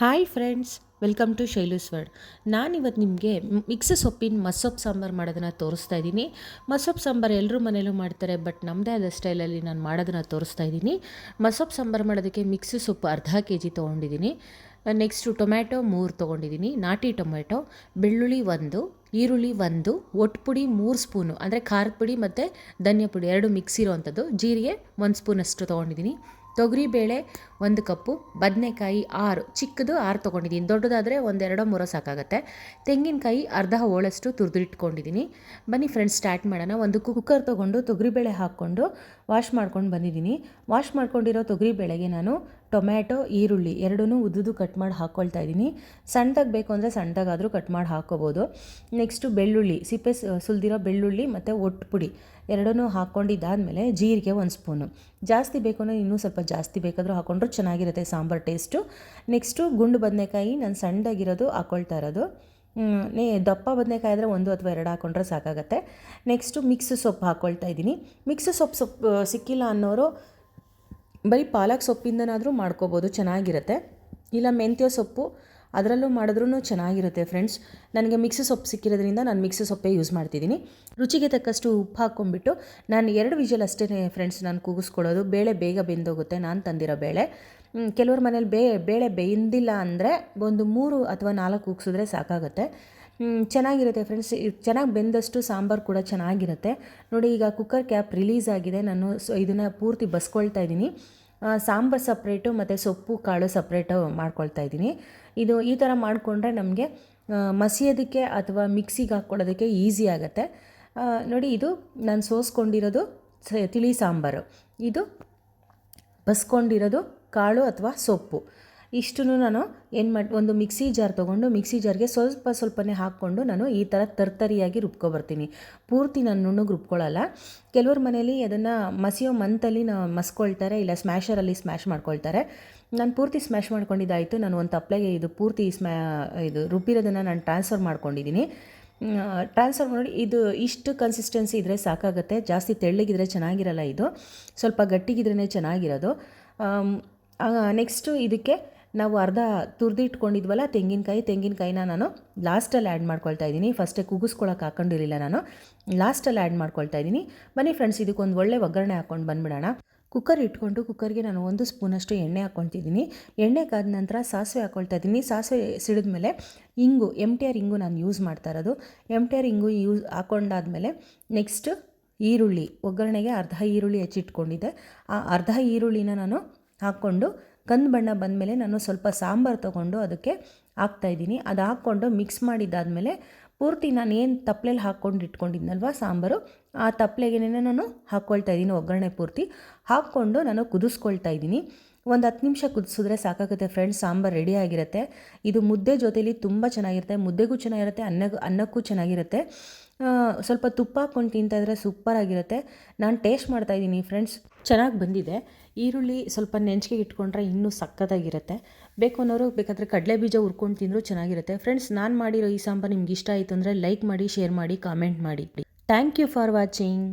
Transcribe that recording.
Hi friends welcome to Shailu's world ನಾನಿವತ್ತು ನಿಮಗೆ mix ಸೊಪ್ಪಿನ ಮಸೊಪ್ಪು ಸಾಂಬಾರು ಮಾಡೋದನ್ನು ತೋರಿಸ್ತಾ ಇದ್ದೀನಿ. ಮಸೊಪ್ಪು ಸಾಂಬಾರು ಎಲ್ಲರೂ ಮನೇಲೂ ಮಾಡ್ತಾರೆ ಬಟ್ ನಮ್ಮದೇ ಆದ ಸ್ಟೈಲಲ್ಲಿ ನಾನು ಮಾಡೋದನ್ನು ತೋರಿಸ್ತಾ ಇದ್ದೀನಿ. ಮಸೊಪ್ಪು ಸಾಂಬಾರು ಮಾಡೋದಕ್ಕೆ ಮಿಕ್ಸ್ ಸೊಪ್ಪು ಅರ್ಧ ಕೆ ಜಿ ತೊಗೊಂಡಿದ್ದೀನಿ ನೆಕ್ಸ್ಟು ಟೊಮ್ಯಾಟೊ ಮೂರು ತೊಗೊಂಡಿದ್ದೀನಿ. ನಾಟಿ ಟೊಮ್ಯಾಟೊ ಬೆಳ್ಳುಳ್ಳಿ ಒಂದು, ಈರುಳ್ಳಿ ಒಂದು ಒಟ್ಟು ಪುಡಿ ಮೂರು ಸ್ಪೂನು. ಅಂದರೆ ಖಾರದ ಪುಡಿ ಮತ್ತು ಧನಿಯಾ ಪುಡಿ ಎರಡು ಮಿಕ್ಸ್ ಇರೋವಂಥದ್ದು. ಜೀರಿಗೆ ಒಂದು ಸ್ಪೂನಷ್ಟು ತೊಗೊಂಡಿದ್ದೀನಿ. ತೊಗರಿಬೇಳೆ ಒಂದು ಕಪ್ಪು, ಬದನೆಕಾಯಿ ಆರು, ಚಿಕ್ಕದು ಆರು ತೊಗೊಂಡಿದ್ದೀನಿ. ದೊಡ್ಡದಾದರೆ ಒಂದೆರಡೋ, ಮೂರೋ ಸಾಕಾಗುತ್ತೆ. ತೆಂಗಿನಕಾಯಿ ಅರ್ಧ ಹೋಳಷ್ಟು ತುರಿದಿಟ್ಕೊಂಡಿದ್ದೀನಿ ಬನ್ನಿ ಫ್ರೆಂಡ್ಸ್ ಸ್ಟಾರ್ಟ್ ಮಾಡೋಣ. ಒಂದು ಕುಕ್ಕರ್ ತೊಗೊಂಡು ತೊಗರಿಬೇಳೆ ಹಾಕ್ಕೊಂಡು ವಾಶ್ ಮಾಡ್ಕೊಂಡು ಬಂದಿದ್ದೀನಿ. ವಾಶ್ ಮಾಡ್ಕೊಂಡಿರೋ ತೊಗರಿಬೇಳೆಗೆ ನಾನು ಟೊಮ್ಯಾಟೊ, ಈರುಳ್ಳಿ ಎರಡೂ ಉದ್ದುದು ಕಟ್ ಮಾಡಿ ಹಾಕ್ಕೊಳ್ತಾ ಇದ್ದೀನಿ. ಸಣ್ಣದಾಗಿ ಬೇಕು ಅಂದರೆ ಸಣ್ಣದಾಗಾದರೂ ಕಟ್ ಮಾಡಿ ಹಾಕ್ಕೋಬೋದು ನೆಕ್ಸ್ಟು ಬೆಳ್ಳುಳ್ಳಿ, ಸಿಪ್ಪೆ ಸುಲಿದಿರೋ ಬೆಳ್ಳುಳ್ಳಿ ಮತ್ತು ಒಟ್ಟು ಪುಡಿ. ಎರಡನ್ನೂ ಹಾಕ್ಕೊಂಡಿದ್ದಾದಮೇಲೆ ಜೀರಿಗೆ ಒಂದು ಸ್ಪೂನು. ಜಾಸ್ತಿ ಬೇಕು ಅಂದರೆ ಇನ್ನೂ ಸ್ವಲ್ಪ ಜಾಸ್ತಿ ಬೇಕಾದರೂ ಹಾಕ್ಕೊಂಡ್ರೂ ಚೆನ್ನಾಗಿರುತ್ತೆ ಸಾಂಬಾರು ಟೇಸ್ಟು. ನೆಕ್ಸ್ಟು ಗುಂಡು ಬದನೆಕಾಯಿ ನಾನು ಸಣ್ಣದಾಗಿರೋದು ಹಾಕ್ಕೊಳ್ತಾ ಇರೋದು. ನೇ ದಪ್ಪ ಬದನೆಕಾಯಿ ಆದರೆ ಒಂದು ಅಥವಾ ಎರಡು ಹಾಕ್ಕೊಂಡ್ರೆ ಸಾಕಾಗುತ್ತೆ. ನೆಕ್ಸ್ಟು ಮಿಕ್ಸ್ ಸೊಪ್ಪು ಹಾಕ್ಕೊಳ್ತಾ ಇದ್ದೀನಿ. ಮಿಕ್ಸ್ ಸೊಪ್ಪು ಸೊಪ್ಪು ಸಿಕ್ಕಿಲ್ಲ ಅನ್ನೋರು ಬರೀ ಪಾಲಕ್ ಸೊಪ್ಪಿಂದನಾದರೂ ಮಾಡ್ಕೋಬೋದು, ಚೆನ್ನಾಗಿರುತ್ತೆ. ಇಲ್ಲ ಮೆಂತ್ಯ ಸೊಪ್ಪು ಅದರಲ್ಲೂ ಮಾಡಿದ್ರೂ ಚೆನ್ನಾಗಿರುತ್ತೆ ಫ್ರೆಂಡ್ಸ್ ನನಗೆ ಮಿಕ್ಸಿ ಸೊಪ್ಪು ಸಿಕ್ಕಿರೋದ್ರಿಂದ ನಾನು ಮಿಕ್ಸಿ ಸೊಪ್ಪೇ ಯೂಸ್ ಮಾಡ್ತಿದ್ದೀನಿ. ರುಚಿಗೆ ತಕ್ಕಷ್ಟು ಉಪ್ಪು ಹಾಕ್ಕೊಂಡ್ಬಿಟ್ಟು ನಾನು ಎರಡು ವಿಜಲ್ ಅಷ್ಟೇ ಫ್ರೆಂಡ್ಸ್ ನಾನು ಕೂಗಿಸ್ಕೊಳ್ಳೋದು. ಬೇಳೆ ಬೇಗ ಬೆಂದೋಗುತ್ತೆ ನಾನು ತಂದಿರೋ ಬೇಳೆ. ಕೆಲವ್ರ ಮನೇಲಿ ಬೇ, ಬೇಳೆ ಬೇಯಿಂದಿಲ್ಲ ಅಂದರೆ ಒಂದು ಮೂರು ಅಥವಾ ನಾಲ್ಕು ಕೂಗಿಸಿದ್ರೆ ಸಾಕಾಗುತ್ತೆ. ಚೆನ್ನಾಗಿರುತ್ತೆ ಫ್ರೆಂಡ್ಸ್ ಚೆನ್ನಾಗಿ ಬೆಂದಷ್ಟು ಸಾಂಬಾರು ಕೂಡ ಚೆನ್ನಾಗಿರುತ್ತೆ. ನೋಡಿ ಈಗ ಕುಕ್ಕರ್ ಕ್ಯಾಪ್ ರಿಲೀಸ್ ಆಗಿದೆ. ನಾನು ಸೊ, ಇದನ್ನು ಪೂರ್ತಿ ಬಸ್ಕೊಳ್ತಾ ಇದ್ದೀನಿ. ಸಾಂಬಾರು ಸಪ್ರೇಟು ಮತ್ತು ಸೊಪ್ಪು, ಕಾಳು ಸಪ್ರೇಟು ಮಾಡ್ಕೊಳ್ತಾ ಇದ್ದೀನಿ. ಇದು ಈ ಥರ ಮಾಡಿಕೊಂಡ್ರೆ ನಮಗೆ ಮಸಿಯೋದಕ್ಕೆ ಅಥವಾ ಮಿಕ್ಸಿಗೆ ಹಾಕ್ಕೊಳ್ಳೋದಕ್ಕೆ ಈಸಿ ಆಗುತ್ತೆ. ನೋಡಿ ಇದು ನಾನು ಸೋಸ್ಕೊಂಡಿರೋದು ತಿಳಿ ಸಾಂಬಾರು. ಇದು ಬಸ್ಕೊಂಡಿರೋದು ಕಾಳು ಅಥವಾ ಸೊಪ್ಪು. ಇಷ್ಟು ನಾನು ಏನು ಮಾಡಿ, ಒಂದು ಮಿಕ್ಸಿ ಜಾರ್ ತೊಗೊಂಡು, ಮಿಕ್ಸಿ ಜಾರ್ಗೆ ಸ್ವಲ್ಪ ಸ್ವಲ್ಪನೇ ಹಾಕ್ಕೊಂಡು ನಾನು ಈ ಥರ ತರ್ತರಿಯಾಗಿ ರುಬ್ಕೊಬರ್ತೀನಿ. ಪೂರ್ತಿ ನಾನು ನುಣ್ಣಗೆ ರುಬ್ಕೊಳ್ಳಲ್ಲ ಕೆಲವ್ರ ಮನೇಲಿ ಅದನ್ನು ಮಸಿಯೋ ಮಂತಲ್ಲಿ ನಾ, ಮಸ್ಕೊಳ್ತಾರೆ, ಇಲ್ಲ ಸ್ಮ್ಯಾಷರಲ್ಲಿ ಸ್ಮ್ಯಾಶ್ ಮಾಡ್ಕೊಳ್ತಾರೆ. ನಾನು ಪೂರ್ತಿ ಸ್ಮ್ಯಾಶ್ ಮಾಡ್ಕೊಂಡಿದ್ದಾಯಿತು. ನಾನು ಒಂದು ತಪ್ಪಲೆಗೆ ಇದು ಪೂರ್ತಿ ಸ್ಮ್ಯಾ ಇದು ರುಬ್ಬಿರೋದನ್ನು ನಾನು ಟ್ರಾನ್ಸ್ಫರ್ ಮಾಡ್ಕೊಂಡಿದ್ದೀನಿ ಟ್ರಾನ್ಸ್ಫರ್ ಮಾಡಿ ಇದು ಇಷ್ಟು ಕನ್ಸಿಸ್ಟೆನ್ಸಿ ಇದ್ದರೆ ಸಾಕಾಗುತ್ತೆ. ಜಾಸ್ತಿ ತೆಳ್ಳಗಿದ್ರೆ ಚೆನ್ನಾಗಿರಲ್ಲ ಇದು. ಸ್ವಲ್ಪ ಗಟ್ಟಿಗಿದ್ರೇ ಚೆನ್ನಾಗಿರೋದು. ನೆಕ್ಸ್ಟು ಇದಕ್ಕೆ ನಾವು ಅರ್ಧ ತುರಿದಿಟ್ಕೊಂಡಿದ್ವಲ್ಲ ತೆಂಗಿನಕಾಯಿ, ತೆಂಗಿನಕಾಯಿನ ನಾನು ಲಾಸ್ಟಲ್ಲಿ ಆ್ಯಡ್ ಮಾಡ್ಕೊಳ್ತಾ ಇದ್ದೀನಿ. ಫಸ್ಟೇ ಕುಗಿಸ್ಕೊಳಕ್ಕೆ ಹಾಕೊಂಡಿರಲಿಲ್ಲ ನಾನು. ಲಾಸ್ಟಲ್ಲಿ ಆ್ಯಡ್ ಮಾಡ್ಕೊಳ್ತಾ ಇದ್ದೀನಿ. ಬನ್ನಿ ಫ್ರೆಂಡ್ಸ್ ಇದಕ್ಕೊಂದು ಒಳ್ಳೆ ಒಗ್ಗರಣೆ ಹಾಕ್ಕೊಂಡು ಬಂದ್ಬಿಡೋಣ. ಕುಕ್ಕರ್ ಇಟ್ಕೊಂಡು ಕುಕ್ಕರ್ಗೆ ನಾನು ಒಂದು ಸ್ಪೂನಷ್ಟು ಎಣ್ಣೆ ಹಾಕ್ಕೊಳ್ತಿದ್ದೀನಿ ಎಣ್ಣೆ ಕಾದ ನಂತರ ಸಾಸಿವೆ ಹಾಕ್ಕೊಳ್ತಾ ಇದ್ದೀನಿ. ಸಾಸಿವೆ ಸಿಡಿದ ಮೇಲೆ ಇಂಗು ಎಂ ಟಿ ಆರ್ ಇಂಗು ನಾನು ಯೂಸ್ ಮಾಡ್ತಾ ಇರೋದು. ಎಂ ಟಿ ಆರ್ ಇಂಗು ಯೂಸ್ ಹಾಕ್ಕೊಂಡಾದ್ಮೇಲೆ ನೆಕ್ಸ್ಟ್ ಈರುಳ್ಳಿ, ಒಗ್ಗರಣೆಗೆ ಅರ್ಧ ಈರುಳ್ಳಿ ಹೆಚ್ಚಿಟ್ಕೊಂಡಿದ್ದೆ. ಆ ಅರ್ಧ ಈರುಳ್ಳಿನ ನಾನು ಹಾಕ್ಕೊಂಡು ಕಂದು ಬಣ್ಣ ಬಂದಮೇಲೆ ನಾನು ಸ್ವಲ್ಪ ಸಾಂಬಾರು ತೊಗೊಂಡು ಅದಕ್ಕೆ ಹಾಕ್ತಾಯಿದ್ದೀನಿ ಅದು ಹಾಕ್ಕೊಂಡು ಮಿಕ್ಸ್ ಮಾಡಿದ್ದಾದಮೇಲೆ ಪೂರ್ತಿ ನಾನು ಏನು ತಪ್ಪಲೆಯಲ್ಲಿ ಹಾಕ್ಕೊಂಡು ಇಟ್ಕೊಂಡಿದ್ನಲ್ವ ಸಾಂಬಾರು, ಆ ತಪ್ಪಲೆಗೆ ನಾನು ಹಾಕ್ಕೊಳ್ತಾ ಇದ್ದೀನಿ ಒಗ್ಗರಣೆ ಪೂರ್ತಿ. ಹಾಕ್ಕೊಂಡು ನಾನು ಕುದಿಸ್ಕೊಳ್ತಾ ಇದ್ದೀನಿ. ಒಂದು ಹತ್ತು ನಿಮಿಷ ಕುದಿಸಿದ್ರೆ ಸಾಕಾಗುತ್ತೆ ಫ್ರೆಂಡ್ಸ್ ಸಾಂಬಾರು ರೆಡಿ ಆಗಿರುತ್ತೆ. ಇದು ಮುದ್ದೆ ಜೊತೆಲಿ ತುಂಬ ಚೆನ್ನಾಗಿರುತ್ತೆ, ಮುದ್ದೆಗೂ ಚೆನ್ನಾಗಿರುತ್ತೆ ಅನ್ನ ಅನ್ನಕ್ಕೂ ಚೆನ್ನಾಗಿರುತ್ತೆ. ಸ್ವಲ್ಪ ತುಪ್ಪ ಹಾಕ್ಕೊಂಡು ತಿಂತಾಯಿದ್ರೆ ಸೂಪರಾಗಿರುತ್ತೆ ನಾನು ಟೇಸ್ಟ್ ಮಾಡ್ತಾಯಿದ್ದೀನಿ ಫ್ರೆಂಡ್ಸ್ ಚೆನ್ನಾಗಿ ಬಂದಿದೆ. ಈರುಳ್ಳಿ ಸ್ವಲ್ಪ ನೆಂಚಿಗೆ ಇಟ್ಕೊಂಡ್ರೆ ಇನ್ನೂ ಸಕ್ಕತ್ತಾಗಿರುತ್ತೆ ಬೇಕು ಅನ್ನೋರು ಬೇಕಾದರೆ ಕಡಲೆ ಬೀಜ ಹುರ್ಕೊಂಡು ತಿಂದರೂ ಚೆನ್ನಾಗಿರುತ್ತೆ. ಫ್ರೆಂಡ್ಸ್ ನಾನು ಮಾಡಿರೋ ಈ ಸಾಂಬಾರು ನಿಮ್ಗೆ ಇಷ್ಟ ಆಯಿತು ಅಂದರೆ ಲೈಕ್ ಮಾಡಿ ಶೇರ್ ಮಾಡಿ ಕಾಮೆಂಟ್ ಮಾಡಿ. Thank you for watching